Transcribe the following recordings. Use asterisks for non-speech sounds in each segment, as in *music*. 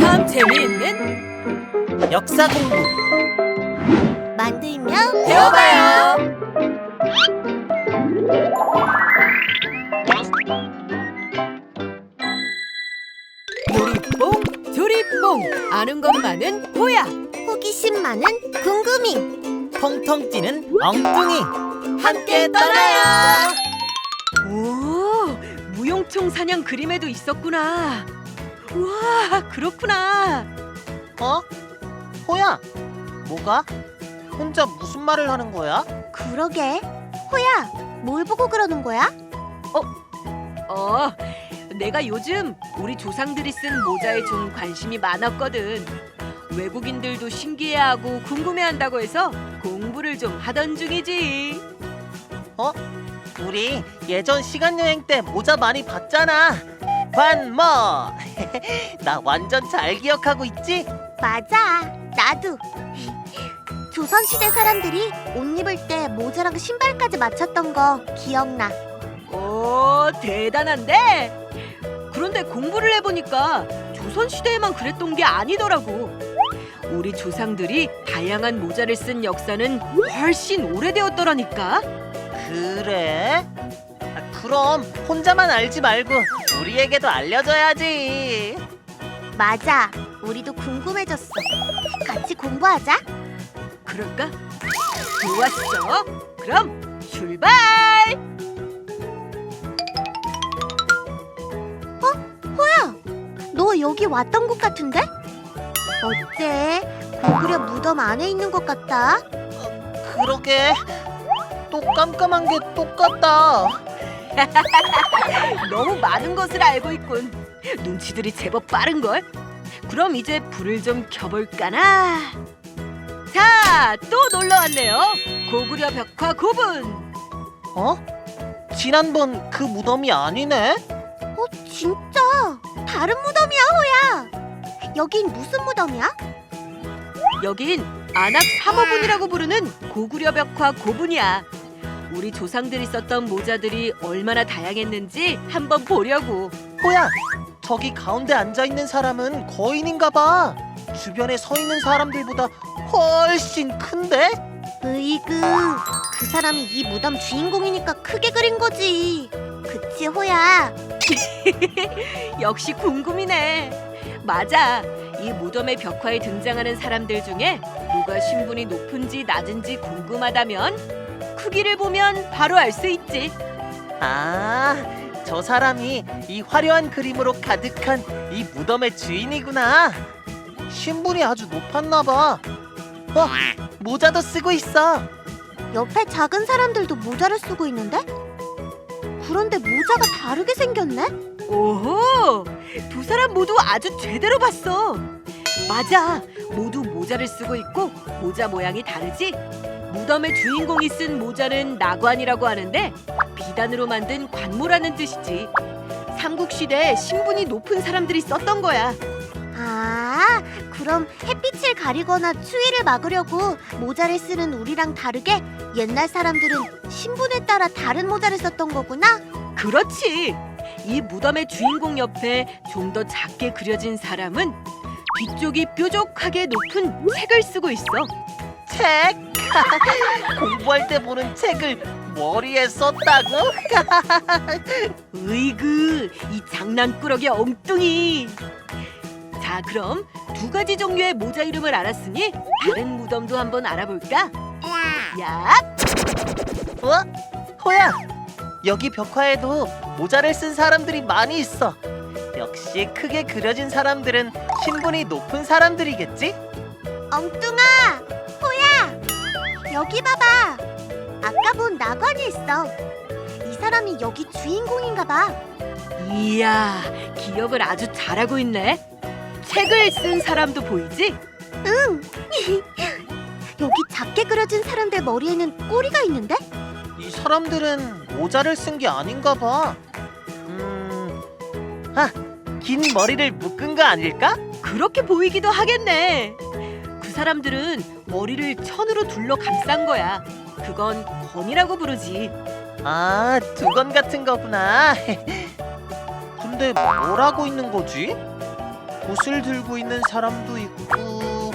참 재미있는 역사 공부 만들면 배워봐요. 요리뽕 조리뽕 아는 것만은 호야 호기심 많은 궁금이 통통 찌는 엉뚱이 함께 떠나요. 오 무용총 사냥 그림에도 있었구나. 우와 그렇구나. 어? 호야 뭐가? 혼자 무슨 말을 하는 거야? 그러게 호야 뭘 보고 그러는 거야? 어 내가 요즘 우리 조상들이 쓴 모자에 좀 관심이 많았거든. 외국인들도 신기해하고 궁금해한다고 해서 공부를 좀 하던 중이지. 우리 예전 시간 여행 때 모자 많이 봤잖아 관모 *laughs* 나 완전 잘 기억하고 있지? 맞아 나도 조선시대 사람들이 옷 입을 때 모자랑 신발까지 맞췄던 거 기억나 오 대단한데. 그런데 공부를 해보니까 조선 시대에만 그랬던 게 아니더라고. 우리 조상들이 다양한 모자를 쓴 역사는 훨씬 오래되었더라니까. 그래? 아, 그럼 혼자만 알지 말고 우리에게도 알려줘야지 맞아 우리도 궁금해졌어 같이 공부하자 그럴까? 좋았어. 그럼 출발! 호야 너 여기 왔던 곳 같은데? 어때? 고구려 무덤 안에 있는 것 같다 그러게 또 깜깜한 게 똑같다 *laughs* 너무 많은 것을 알고 있군. 눈치들이 제법 빠른 걸. 그럼 이제 불을 좀 켜볼까나. 자, 또 놀러 왔네요. 고구려 벽화 고분. 어? 지난번 그 무덤이 아니네? 어 진짜 다른 무덤이야 호야 여긴 무슨 무덤이야? 여긴 안악 사모분이라고 부르는 고구려 벽화 고분이야. 우리 조상들이 썼던 모자들이 얼마나 다양했는지 한번 보려고. 호야 저기 가운데 앉아 있는 사람은 거인인가 봐 주변에 서 있는 사람들보다 훨씬 큰데? 으이그 그 사람이 이 무덤 주인공이니까 크게 그린 거지 그치 호야 *laughs* 역시 궁금이네. 맞아. 이 무덤의 벽화에 등장하는 사람들 중에 누가 신분이 높은지 낮은지 궁금하다면 크기를 보면 바로 알 수 있지. 아, 저 사람이 이 화려한 그림으로 가득한 이 무덤의 주인이구나. 신분이 아주 높았나 봐. 어, 모자도 쓰고 있어. 옆에 작은 사람들도 모자를 쓰고 있는데? 그런데 모자가 다르게 생겼네? 오호! 두 사람 모두 아주 제대로 봤어. 맞아. 모두 모자를 쓰고 있고 모자 모양이 다르지? 무덤의 주인공이 쓴 모자는 나관이라고 하는데 비단으로 만든 관모라는 뜻이지. 삼국시대 신분이 높은 사람들이 썼던 거야. 아 그럼 햇빛을 가리거나 추위를 막으려고 모자를 쓰는 우리랑 다르게 옛날 사람들은 신분에 따라 다른 모자를 썼던 거구나? 그렇지. 이 무덤의 주인공 옆에 좀 더 작게 그려진 사람은 뒤쪽이 뾰족하게 높은 책을 쓰고 있어. 책. *laughs* 공부할 때 보는 책을 머리에 썼다고? *laughs* 으이그 이 장난꾸러기 엉뚱이. 자 그럼 두 가지 종류의 모자 이름을 알았으니 다른 무덤도 한번 알아볼까? 야, 어? 호야, 여기 벽화에도 모자를 쓴 사람들이 많이 있어. 역시 크게 그려진 사람들은 신분이 높은 사람들이겠지? 엉뚱아 여기 봐봐 아까 본 나관이 있어 이 사람이 여기 주인공인가 봐 이야 기억을 아주 잘하고 있네. 책을 쓴 사람도 보이지? 응. *laughs* 여기 작게 그려진 사람들 머리에는 꼬리가 있는데? 이 사람들은 모자를 쓴 게 아닌가 봐. 음, 아, 긴 머리를 묶은 거 아닐까? 그렇게 보이기도 하겠네. 그 사람들은 머리를 천으로 둘러 감싼 거야. 그건 건이라고 부르지. 아, 두건 같은 거구나. *laughs* 근데 뭘 하고 있는 거지? 돛을 들고 있는 사람도 있고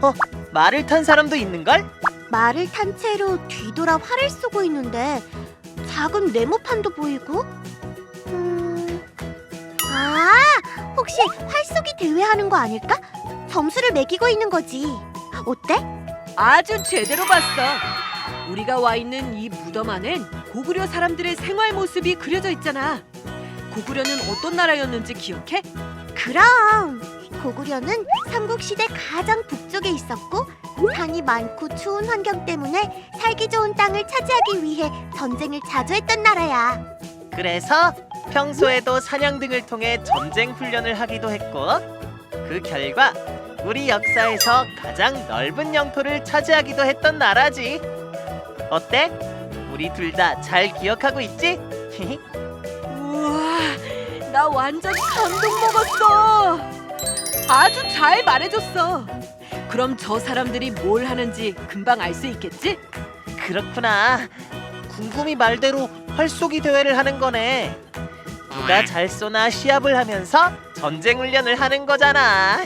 어? 말을 탄 사람도 있는걸? 말을 탄 채로 뒤돌아 활을 쏘고 있는데 작은 네모판도 보이고 음... 아 혹시 활쏘기 대회 하는 거 아닐까? 점수를 매기고 있는 거지 어때? 아주 제대로 봤어. 우리가 와 있는 이 무덤 안엔 고구려 사람들의 생활 모습이 그려져 있잖아. 고구려는 어떤 나라였는지 기억해? 그럼 고구려는 삼국시대 가장 북쪽에 있었고 산이 많고 추운 환경 때문에 살기 좋은 땅을 차지하기 위해 전쟁을 자주 했던 나라야 그래서 평소에도 사냥 등을 통해 전쟁 훈련을 하기도 했고 그 결과 우리 역사에서 가장 넓은 영토를 차지하기도 했던 나라지. 어때? 우리 둘 다 잘 기억하고 있지? *laughs* 우와, 나 완전 감동 먹었어. 아주 잘 말해줬어. 그럼 저 사람들이 뭘 하는지 금방 알 수 있겠지? 그렇구나. 궁금이 말대로 활쏘기 대회를 하는 거네. 누가 잘 쏘나 시합을 하면서 전쟁 훈련을 하는 거잖아.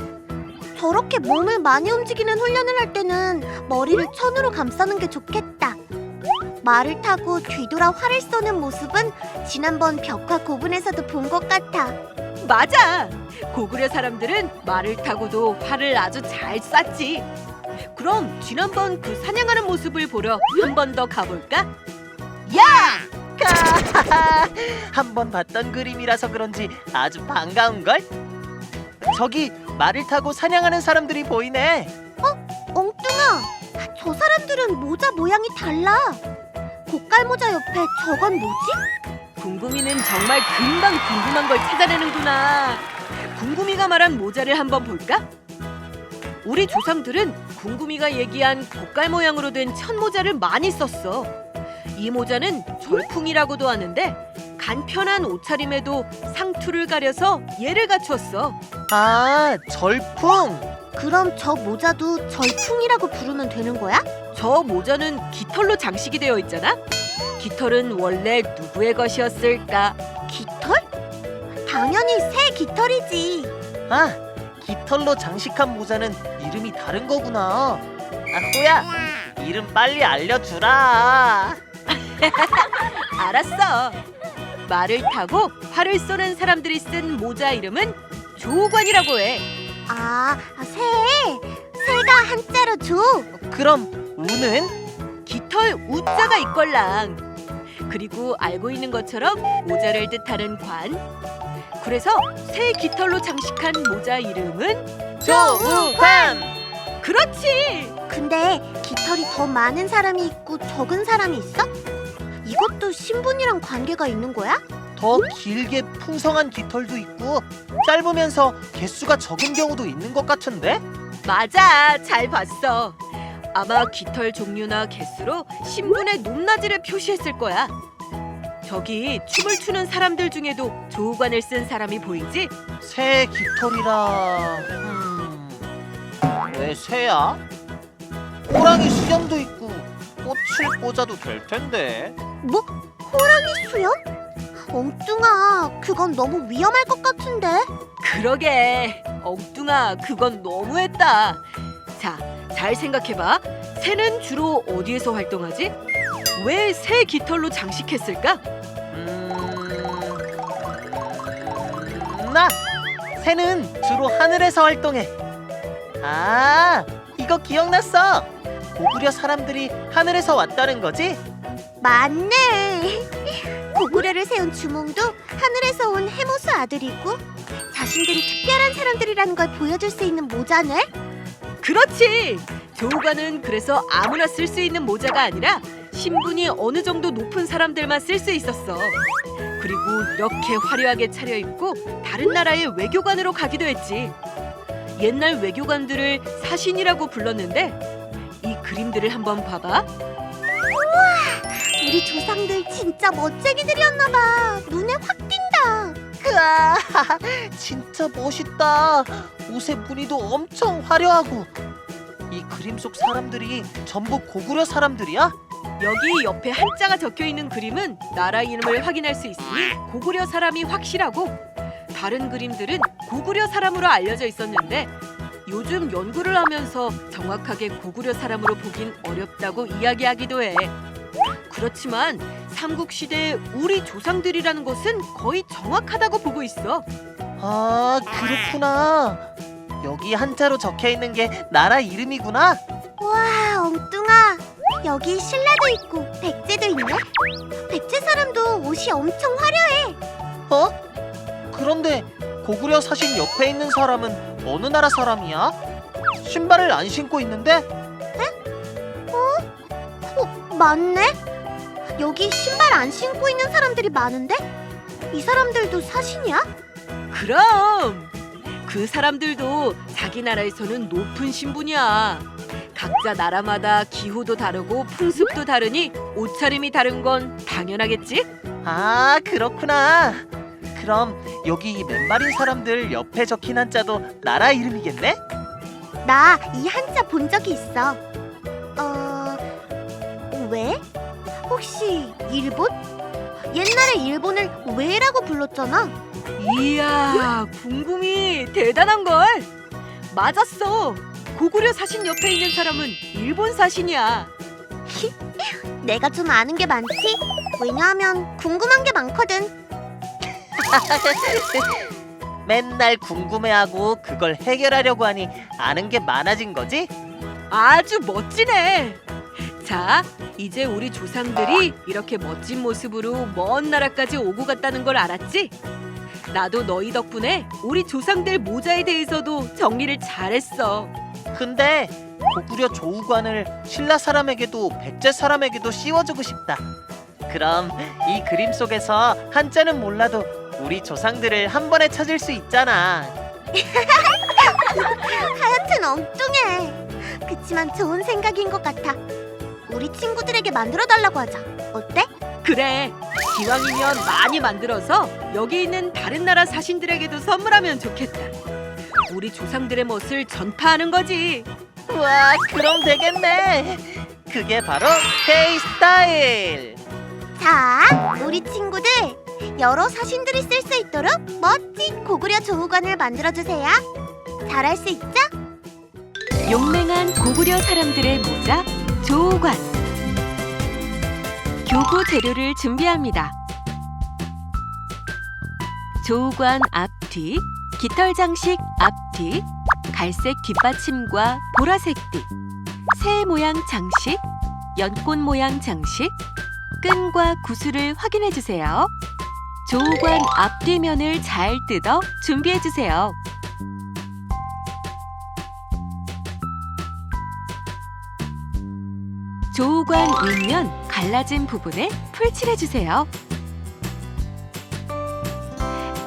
저렇게 몸을 많이 움직이는 훈련을 할 때는 머리를 천으로 감싸는 게 좋겠다 말을 타고 뒤돌아 활을 쏘는 모습은 지난번 벽화 고분에서도 본 것 같아 맞아. 고구려 사람들은 말을 타고도 활을 아주 잘 쐈지. 그럼 지난번 그 사냥하는 모습을 보러 한 번 더 가볼까? *laughs* 한번 봤던 그림이라서 그런지 아주 반가운 걸. 저기 말을 타고 사냥하는 사람들이 보이네. 엉뚱아, 저 사람들은 모자 모양이 달라. 고깔 모자 옆에 저건 뭐지? 궁금이는 정말 금방 궁금한 걸 찾아내는구나. 궁금이가 말한 모자를 한번 볼까? 우리 조상들은 궁금이가 얘기한 고깔 모양으로 된 천모자를 많이 썼어. 이 모자는 절풍이라고도 하는데 간편한 옷차림에도 상투를 가려서 예를 갖추었어. 아, 절풍. 그럼 저 모자도 절풍이라고 부르면 되는 거야? 저 모자는 깃털로 장식이 되어 있잖아. 깃털은 원래 누구의 것이었을까? 깃털? 당연히 새 깃털이지. 아, 깃털로 장식한 모자는 이름이 다른 거구나. 아, 호야, 이름 빨리 알려주라. *laughs* 알았어. 말을 타고 활을 쏘는 사람들이 쓴 모자 이름은 조관이라고 해. 아, 새. 새가 한자로 조. 그럼 우는 깃털 우자가 있걸랑. 그리고 알고 있는 것처럼 모자를 뜻하는 관. 그래서 새 깃털로 장식한 모자 이름은 조우관. 그렇지. 근데 깃털이 더 많은 사람이 있고 적은 사람이 있어? 이것도 신분이랑 관계가 있는 거야? 더 길게 풍성한 깃털도 있고 짧으면서 개수가 적은 경우도 있는 것 같은데? 맞아. 잘 봤어. 아마 깃털 종류나 개수로 신분의 높낮이를 표시했을 거야. 저기 춤을 추는 사람들 중에도 조우관을 쓴 사람이 보이지? 새 깃털이라. 음. 왜 새야? 호랑이 수염도 있고 꽃을 꽂아도 될 텐데. 뭐? 호랑이 수염? 엉뚱아, 그건 너무 위험할 것 같은데. 그러게 엉뚱아 그건 너무했다 자 잘 생각해봐 새는 주로 어디에서 활동하지? 왜 새 깃털로 장식했을까? 음... 나 새는 주로 하늘에서 활동해. 아, 이거 기억났어. 고구려 사람들이 하늘에서 왔다는 거지? 맞네. 고구려를 세운 주몽도 하늘에서 온 해모수 아들이고 자신들이 특별한 사람들이라는 걸 보여줄 수 있는 모자네. 그렇지 조우관은 그래서 아무나 쓸 수 있는 모자가 아니라 신분이 어느 정도 높은 사람들만 쓸 수 있었어 그리고 이렇게 화려하게 차려입고 다른 나라의 외교관으로 가기도 했지 옛날 외교관들을 사신이라고 불렀는데 이 그림들을 한번 봐봐 우리 조상들 진짜 멋쟁이들이었나 봐. 눈에 확 띈다. 으아, *laughs* 진짜 멋있다. 옷의 무늬도 엄청 화려하고. 이 그림 속 사람들이 전부 고구려 사람들이야? 여기 옆에 한자가 적혀 있는 그림은 나라 이름을 확인할 수 있으니 고구려 사람이 확실하고 다른 그림들은 고구려 사람으로 알려져 있었는데 요즘 연구를 하면서 정확하게 고구려 사람으로 보긴 어렵다고 이야기하기도 해. 그렇지만 삼국 시대 우리 조상들이라는 것은 거의 정확하다고 보고 있어. 아, 그렇구나. 여기 한자로 적혀 있는 게 나라 이름이구나. 와, 엉뚱아. 여기 신라도 있고 백제도 있네. 백제 사람도 옷이 엄청 화려해. 어? 그런데 고구려 사신 옆에 있는 사람은 어느 나라 사람이야? 신발을 안 신고 있는데? 어, 맞네. 여기 신발 안 신고 있는 사람들이 많은데? 이 사람들도 사신이야? 그럼 그 사람들도 자기 나라에서는 높은 신분이야. 각자 나라마다 기후도 다르고 풍습도 다르니 옷차림이 다른 건 당연하겠지? 아, 그렇구나. 그럼 여기 이 맨발인 사람들 옆에 적힌 한자도 나라 이름이겠네? 나 이 한자 본 적이 있어. 어, 왜? 혹시 일본? 옛날에 일본을 왜라고 불렀잖아. 이야, 궁금이 대단한 걸. 맞았어. 고구려 사신 옆에 있는 사람은 일본 사신이야. *laughs* 내가 좀 아는 게 많지? 왜냐하면 궁금한 게 많거든. *laughs* 맨날 궁금해하고 그걸 해결하려고 하니 아는 게 많아진 거지? 아주 멋지네. 자, 이제 우리 조상들이 이렇게 멋진 모습으로 먼 나라까지 오고 갔다는 걸 알았지? 나도 너희 덕분에 우리 조상들 모자에 대해서도 정리를 잘했어. 근데 고구려 조우관을 신라 사람에게도 백제 사람에게도 씌워주고 싶다. 그럼 이 그림 속에서 한자는 몰라도 우리 조상들을 한 번에 찾을 수 있잖아. *laughs* 하여튼 엉뚱해. 그치만 좋은 생각인 것 같아. 우리 친구들에게 만들어 달라고 하자. 어때? 그래, 기왕이면 많이 만들어서 여기 있는 다른 나라 사신들에게도 선물하면 좋겠다. 우리 조상들의 멋을 전파하는 거지. 와, 그럼 되겠네. 그게 바로 K 스타일. 자, 우리 친구들 여러 사신들이 쓸 수 있도록 멋진 고구려 조우관을 만들어 주세요. 잘할 수 있죠? 용맹한 고구려 사람들의 모자 조관 교구 재료를 준비합니다. 조관 앞뒤, 깃털 장식 앞뒤, 갈색 뒷받침과 보라색 띠, 새 모양 장식, 연꽃 모양 장식, 끈과 구슬을 확인해 주세요. 조관 앞뒤면을 잘 뜯어 준비해 주세요. 조우관 윗면 갈라진 부분에 풀칠해 주세요.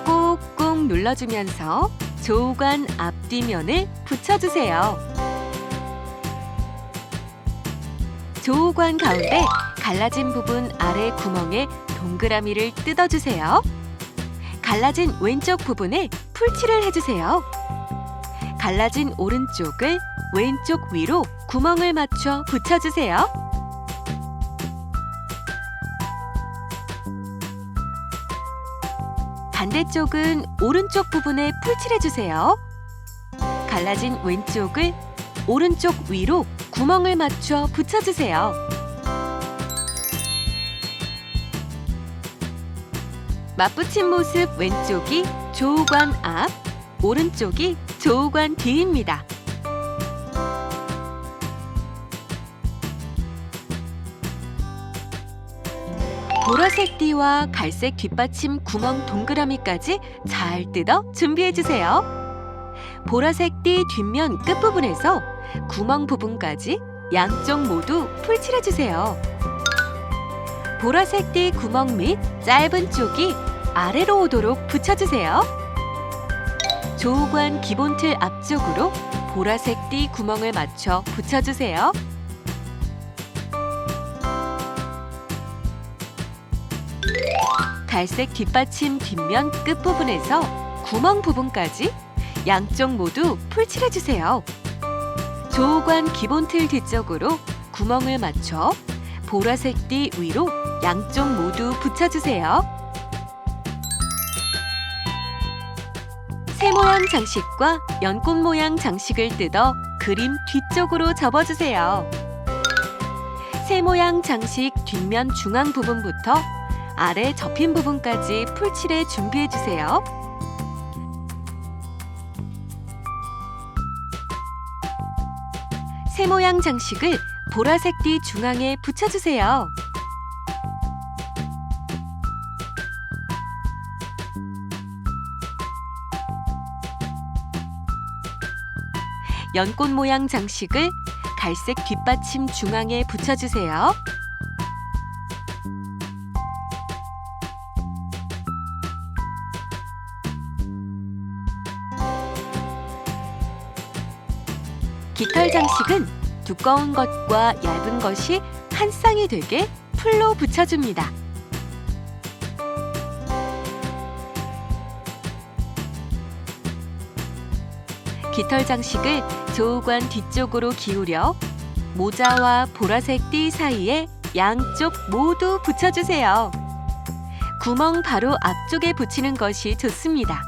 꾹꾹 눌러주면서 조우관 앞뒤면을 붙여주세요. 조우관 가운데 갈라진 부분 아래 구멍에 동그라미를 뜯어주세요. 갈라진 왼쪽 부분에 풀칠을 해주세요. 갈라진 오른쪽을 왼쪽 위로 구멍을 맞춰 붙여주세요. 반대쪽은 오른쪽 부분에 풀칠해주세요. 갈라진 왼쪽을 오른쪽 위로 구멍을 맞춰 붙여주세요. 맞붙인 모습 왼쪽이 조우관 앞, 오른쪽이 조우관 뒤입니다. 보라색 띠와 갈색 뒷받침 구멍 동그라미까지 잘 뜯어 준비해 주세요. 보라색 띠 뒷면 끝부분에서 구멍 부분까지 양쪽 모두 풀칠해 주세요. 보라색 띠 구멍 및 짧은 쪽이 아래로 오도록 붙여주세요. 조우관 기본 틀 앞쪽으로 보라색 띠 구멍을 맞춰 붙여주세요. 갈색 뒷받침 뒷면 끝부분에서 구멍 부분까지 양쪽 모두 풀칠해주세요. 조우관 기본 틀 뒤쪽으로 구멍을 맞춰 보라색 띠 위로 양쪽 모두 붙여주세요. 모양 장식과 연꽃 모양 장식을 뜯어 그림 뒤쪽으로 접어주세요. 새 모양 장식 뒷면 중앙 부분부터 아래 접힌 부분까지 풀칠해 준비해 주세요. 새 모양 장식을 보라색 띠 중앙에 붙여주세요. 연꽃 모양 장식을 갈색 뒷받침 중앙에 붙여주세요. 깃털 장식은 두꺼운 것과 얇은 것이 한 쌍이 되게 풀로 붙여줍니다. 깃털 장식을 조우관 뒤쪽으로 기울여 모자와 보라색 띠 사이에 양쪽 모두 붙여주세요. 구멍 바로 앞쪽에 붙이는 것이 좋습니다.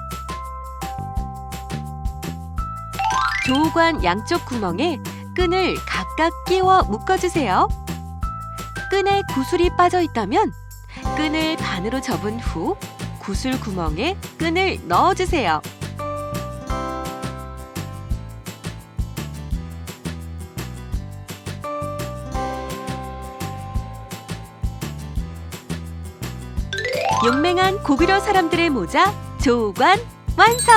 조우관 양쪽 구멍에 끈을 각각 끼워 묶어주세요. 끈에 구슬이 빠져 있다면 끈을 반으로 접은 후 구슬 구멍에 끈을 넣어주세요. 용맹한 고구려 사람들의 모자 조우관 완성!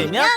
참재